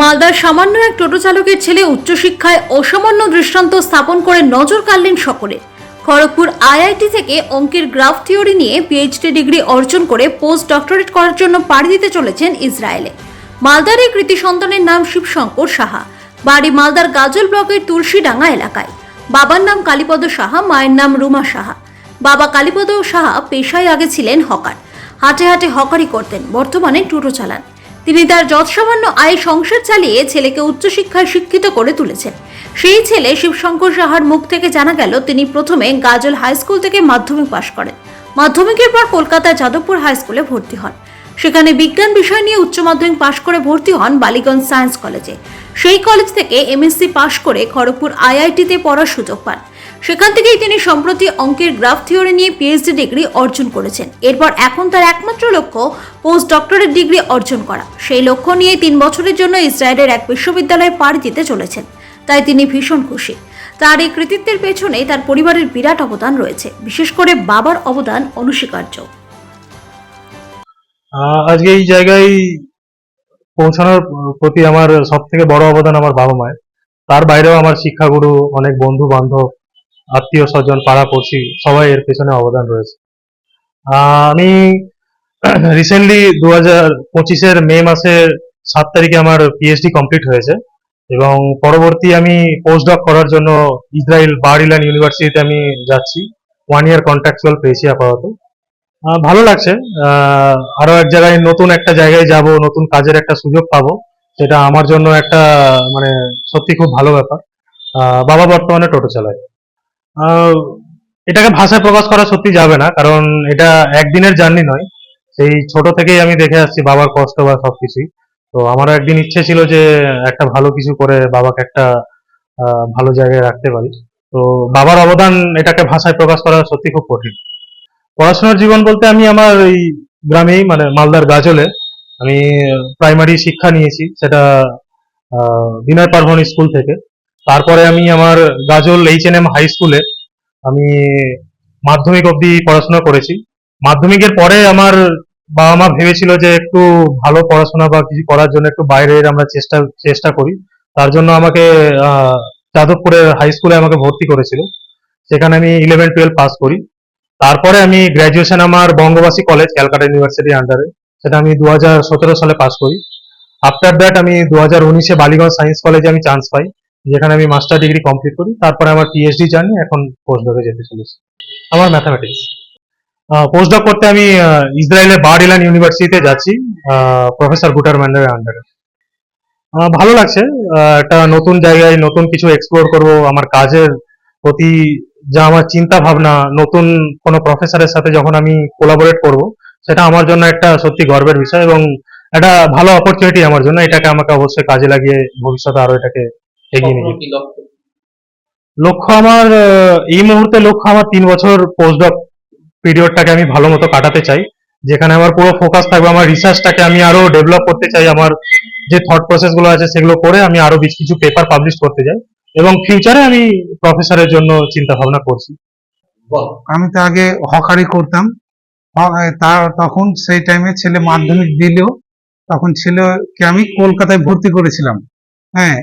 মালদার সামান্য এক টোটো চালকের ছেলে উচ্চশিক্ষায় অসামান্য দৃষ্টান্ত স্থাপন করে নজর কাড়লেন সকলে। খড়গপুর আইআইটি থেকে অঙ্কের গ্রাফ থিওরি নিয়ে পিএইচডি ডিগ্রি অর্জন করে পোস্ট ডক্টরেট করার জন্য পাড়ি দিতে চলেছেন ইসরায়েলে। মালদার এই কৃতি সন্তানের নাম শিবশঙ্কর সাহা। বাড়ি মালদার গাজল ব্লকের তুলসীডাঙ্গা এলাকায়। বাবার নাম কালীপদ সাহা, মায়ের নাম রুমা সাহা। বাবা কালীপদ সাহা পেশায় আগে ছিলেন হকার। হাটে হাটে হকারি করতেন, বর্তমানে টোটো চালান। তিনি তার যৎসামান্য আয় সংসার চালিয়ে ছেলেকে উচ্চশিক্ষায় শিক্ষিত করে তুলেছেন। সেই ছেলে শিবশঙ্কর সাহার মুখ থেকে জানা গেল, তিনি প্রথমে গাজল হাই স্কুল থেকে মাধ্যমিক পাশ করেন। মাধ্যমিকের পর কলকাতার যাদবপুর হাই স্কুলে ভর্তি হন। সেখানে বিজ্ঞান বিষয় নিয়ে উচ্চ মাধ্যমিক পাশ করে ভর্তি হন বালিগঞ্জ সায়েন্স কলেজে। সেই কলেজ থেকে এমএসসি পাশ করে খড়গপুর আইআইটিতে পড়ার সুযোগ পান। সেখান থেকেই তিনি সম্প্রতি অঙ্কের গ্রাফ থিওরি নিয়ে পিএইচডি ডিগ্রি অর্জন করেছেন। এরপর এখন তার একমাত্র লক্ষ্য পোস্ট ডক্টরেট ডিগ্রি অর্জন করা। সেই লক্ষ্য নিয়ে তিন বছরের জন্য ইসরায়েলের এক বিশ্ববিদ্যালয়ে পাড়ি দিতে চলেছেন। তাই তিনি ভীষণ খুশি। তার এই কৃতিত্বের পেছনে তার পরিবারের বিরাট অবদান রয়েছে। বিশেষ করে বাবার অবদান অনস্বীকার্য। আজকে এই জায়গায় পৌঁছানোর প্রতি আমার সব থেকে বড় অবদান আমার বাবা মায়ের তার বাইরেও আমার শিক্ষাগুরু, অনেক বন্ধু বান্ধব আত্মীয় স্বজন, পাড়া পড়শি, সবাই এর পেছনে অবদান রয়েছে। আমি রিসেন্টলি দু হাজার পঁচিশের মে মাসের সাত তারিখে আমার পিএইচডি কমপ্লিট হয়েছে এবং পরবর্তী আমি পোস্ট ডক করার জন্য ইসরায়েল বারিলান ইউনিভার্সিটিতে আমি যাচ্ছি। ওয়ান ইয়ার কন্ট্রাকচুয়াল পেয়েছি আপাতত। ভালো লাগছে। আরও এক জায়গায় নতুন একটা জায়গায় যাব, নতুন কাজের একটা সুযোগ পাবো, সেটা আমার জন্য একটা মানে সত্যি খুব ভালো ব্যাপার। বাবা বর্তমানে টোটো চালায়। এটাকে ভাষায় প্রকাশ করা সত্যি যাবে না, কারণ এটা একদিনের জার্নি নয়। সেই ছোট থেকেই আমি দেখে আসছি বাবার কষ্ট বা সবকিছুই। তো আমারও একদিন ইচ্ছে ছিল যে একটা ভালো কিছু করে বাবাকে একটা ভালো জায়গায় রাখতে পারি। তো বাবার অবদান এটাকে ভাষায় প্রকাশ করা সত্যি খুব কঠিন। পড়াশোনার জীবন বলতে আমি আমার এই গ্রামেই মানে মালদার গাজলে, আমি প্রাইমারি শিক্ষা নিয়েছি। সেটা বিনয় পার্বণ স্কুল থেকে। তারপরে আমি আমার গাজল এইচ এন এম হাই স্কুলে আমি মাধ্যমিক অবধি পড়াশোনা করেছি। মাধ্যমিকের পরে আমার বাবা মা ভেবেছিল যে একটু ভালো পড়াশোনা বা কিছু করার জন্য একটু বাইরের আমরা চেষ্টা চেষ্টা করি। তার জন্য আমাকে যাদবপুরের হাই স্কুলে আমাকে ভর্তি করেছিল। সেখানে আমি ইলেভেন টুয়েলভ পাস করি। তারপরে আমি গ্র্যাজুয়েশন আমার বঙ্গবাসী কলেজ ক্যালকাটা ইউনিভার্সিটি আন্ডারে সেটা আমি দু হাজার সতেরো সালে পাস করি। আফটার দ্যাট আমি দু হাজার উনিশে বালিগঞ্জ সায়েন্স কলেজে আমি চান্স পাই। যেখানে আমি মাস্টার ডিগ্রি কমপ্লিট করি, তারপরে আমার পিএইচডি জার্নি এখন পোস্টডকে যেতে চলেছি। আমার ম্যাথামেটিক্স পোস্টডক করতে আমি ইসরায়েলের বার্ডিলান ইউনিভার্সিটিতে যাচ্ছি প্রফেসর ম্যান্ডারের আন্ডারে ভালো লাগছে একটা নতুন জায়গায় নতুন কিছু এক্সপ্লোর করব, আমার কাজের প্রতি যা আমার চিন্তা ভাবনা, নতুন কোনো প্রফেসরের সাথে যখন আমি কোলাবোরেট করব, সেটা আমার জন্য একটা সত্যি গর্বের বিষয় এবং একটা ভালো অপরচুনিটি আমার জন্য, এটাকে আমাকে অবশ্যই কাজে লাগিয়ে ভবিষ্যতে আরও এটাকে এগিয়ে নিয়ে যেতে লক্ষ্য? আমার এই মুহূর্তে লক্ষ্য আমার তিন বছর পোস্টডক পিরিয়ডটাকে আমি ভালো মতো কাটাতে চাই। যেখানে আমার পুরো ফোকাস থাকবে আমার রিসার্চটাকে আমি আরও ডেভেলপ করতে চাই আমার যে থট প্রসেসগুলো আছে সেগুলো করে আমি আরও বেশ কিছু পেপার পাবলিশ করতে চাই। এবং ফিউচারে আমি প্রফেসরের জন্য চিন্তা ভাবনা করছি আমি তো আগে হকারি করতাম। তার তখন সেই টাইমে ছেলে মাধ্যমিক দিলেও তখন ছেলেকে আমি কলকাতায় ভর্তি করেছিলাম। হ্যাঁ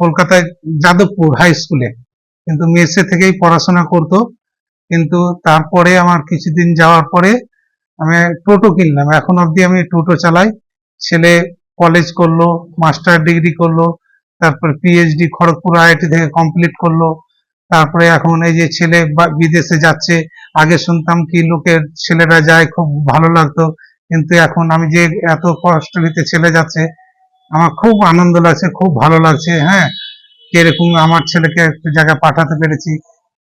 কলকাতায় যাদবপুর হাই স্কুলে কিন্তু মেসে থেকেই পড়াশোনা করতো। কিন্তু তারপরে আমার কিছুদিন যাওয়ার পরে আমি টোটো কিনলাম। এখন অবধি আমি টোটো চালাই। ছেলে কলেজ করল মাস্টার ডিগ্রি করল, তারপর পিএইচডি খড়গপুর আইআইটি থেকে কমপ্লিট করল। তারপরে এখন এই যে ছেলে বিদেশে যাচ্ছে, আগে শুনতাম কি লোকের ছেলেরা যায়, খুব ভালো লাগতো। কিন্তু এখন আমি যে এত কষ্ট ছেলে যাচ্ছে আমার খুব আনন্দ লাগছে, খুব ভালো লাগছে হ্যাঁ। এরকম আমার ছেলেকে একটা জায়গায় পাঠাতে পেরেছি,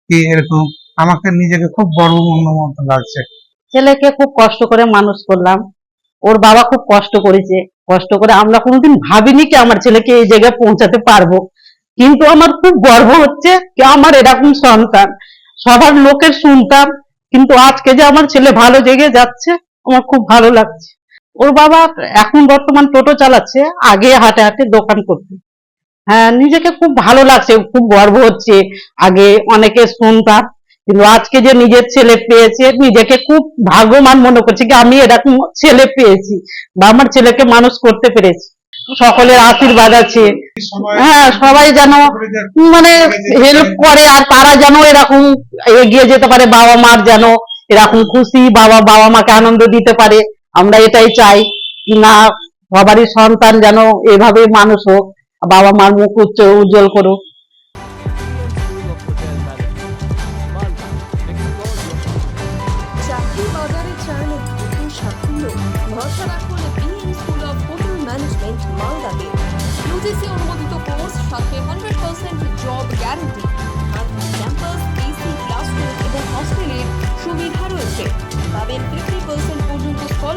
কি এরকম আমাকে নিজেকে খুব গর্ব মতো লাগছে। ছেলেকে খুব কষ্ট করে মানুষ করলাম, ওর বাবা খুব কষ্ট করেছে, কষ্ট করে আমরা কোনোদিন ভাবিনি কি আমার ছেলেকে এই জায়গায় পৌঁছাতে পারব। কিন্তু আমার খুব গর্ব হচ্ছে কি আমার এরকম সন্তান, সবার লোকের শুনতাম, কিন্তু আজকে যে আমার ছেলে ভালো জেগে যাচ্ছে, আমার খুব ভালো লাগছে। ওর বাবা এখন বর্তমান টোটো চালাচ্ছে, আগে হাটে হাটে দোকান করতে। হ্যাঁ নিজেকে খুব ভালো লাগছে, খুব গর্ব হচ্ছে। আগে অনেকে শুনতাম, কিন্তু আজকে যে নিজের ছেলে পেয়েছে, নিজেকে খুব ভাগ্যবান মনে করছি কি আমি এরকম ছেলে পেয়েছি বা আমার ছেলেকে মানুষ করতে পেরেছি। সকলের আশীর্বাদ আছে। হ্যাঁ সবাই যেন মানে হেল্প করে আর তারা যেন এরকম এগিয়ে যেতে পারে বাবা মার যেন এরকম খুশি বাবা বাবা মাকে আনন্দ দিতে পারে। আমরা এটাই চাই কি না সবারই সন্তান যেন এভাবে মানুষ হোক, বাবা মার মুখ উচ্চ, উজ্জ্বল করুক। সুবিধা রয়েছে। পাবেন